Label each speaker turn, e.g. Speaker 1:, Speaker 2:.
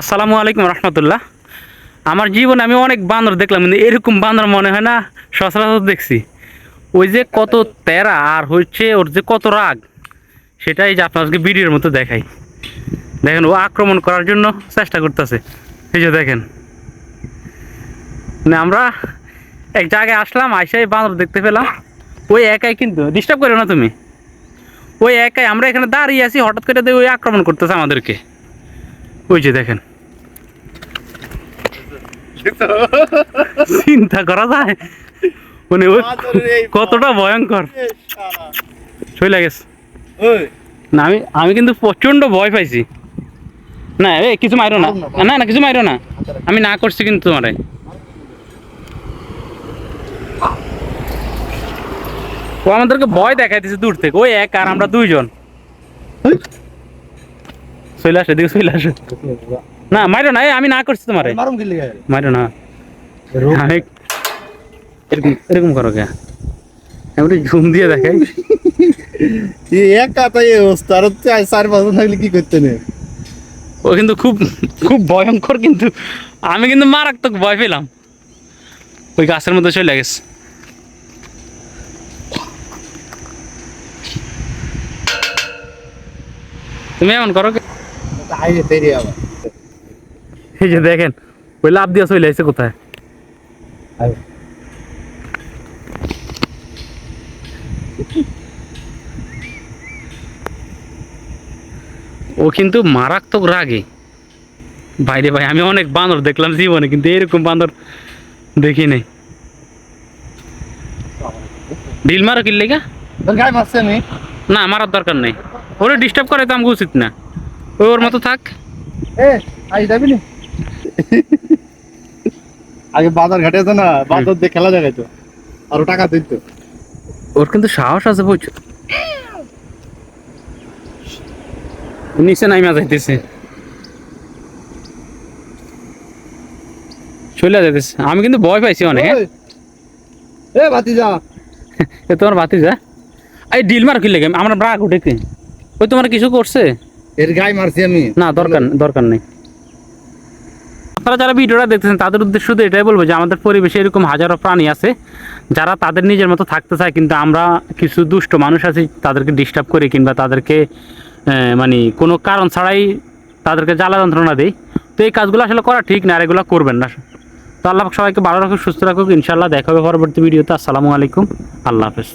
Speaker 1: আসসালামু আলাইকুম রহমতুল্লাহ। আমার জীবনে আমি অনেক বান্দর দেখলাম, কিন্তু এরকম বান্দর মনে হয় না, সচরাচর দেখছি। ওই যে কত তেরা আর হচ্ছে ওর যে কত রাগ, সেটাই যে আপনাদেরকে ভিডিওর মতো দেখাই। দেখেন, ও আক্রমণ করার জন্য চেষ্টা করতেছে। এই যে দেখেন। মানে আমরা এক জায়গায় আসলাম আইসাই বান্দর দেখতে পেলাম। ওই একাই কিন্তু ডিস্টার্ব করো না তুমি। ওই একাই, আমরা এখানে দাঁড়িয়ে আছি, হঠাৎ করে ওই আক্রমণ করতেছে আমাদেরকে। ওই যে দেখেন। চিন্তা করা যায়? মানে কতটা ভয়ঙ্কর। চলে গেছে। না আমি আমি কিন্তু প্রচণ্ড ভয় পাইছি। না এ কিছু মাইরো না। না না কিছু মাইরো না। আমি না করছি কিন্তু তোমারে। ও আমাদেরকে ভয় দেখাইতেছে দূর থেকে। ওই এক আর আমরা দুইজন। চলে আসে দিকে চলে আসে। না মাইরো না আমি না করছি তোমারে। মাইরো না। আমি এরকম এরকম করো কে? আমি ঝুম দিয়ে দেখাই।
Speaker 2: অবস্থা আর চার বছর থাকলে কি করতে
Speaker 1: ও কিন্তু খুব খুব ভয়ঙ্কর কিন্তু। আমি কিন্তু মারাত্মক ভয় পেলাম। ওই গাছের মধ্যে চলে গেছে। তুমি এমন করো কে?
Speaker 2: আইরে তেরি আবার
Speaker 1: এই যে দেখেন ওই লাভ দিয়ে চলে আসছে কোথায়?
Speaker 2: আয়।
Speaker 1: ও কিন্তু মারাত্মক রাগে। বাইরে ভাই আমি অনেক বান্দর দেখলাম জীবনে কিন্তু এরকম বান্দর দেখি নাই। ঢিল মারো কিনলে গা
Speaker 2: তোর গায়ে মারছে আমি
Speaker 1: না মারার দরকার নেই। ওরে ডিস্টার্ব করে তো আমাকে উচিত না। ও ওর মতো থাক।
Speaker 2: এ আই যাবি নি? আগে বাজার ঘাটে আছে না বাজার দিয়ে খেলা দেখাইতো। আরও টাকা দিত।
Speaker 1: ওর কিন্তু সাহস আছে বুঝছ নিচে নাইমা যাইতেছে। চলে যাইতেছে। আমি কিন্তু ভয় পাইছি অনেক হ্যাঁ?
Speaker 2: এ বাতি যা
Speaker 1: এ তোমার বাতি যা এই ডিল মার কি লেগে? আমার ব্রাক উঠে ওই তোমার কিছু করছে?
Speaker 2: এর মারছি আমি।
Speaker 1: না, দরকার দরকার নেই। আপনারা যারা ভিডিওটা দেখতেছেন, তাদের উদ্দেশ্য শুধু এটাই বলব যে আমাদের পরিবেশে এরকম হাজারো প্রাণী আছে, যারা তাদের নিজের মতো থাকতে চায়, কিন্তু আমরা কিছু দুষ্ট মানুষ আছি, তাদেরকে ডিস্টার্ব করি কিংবা তাদেরকে মানে কোনো কারণ ছাড়াই তাদেরকে জ্বালা যন্ত্রণা দিই। তো এই কাজগুলো আসলে করা ঠিক না, আর এগুলো করবেন না। তো আল্লাহ সবাইকে ভালো রাখুক, সুস্থ রাখুক। ইনশাল্লাহ দেখা হবে পরবর্তী ভিডিওতে। আসসালামু আলাইকুম। আল্লাহ হাফেজ।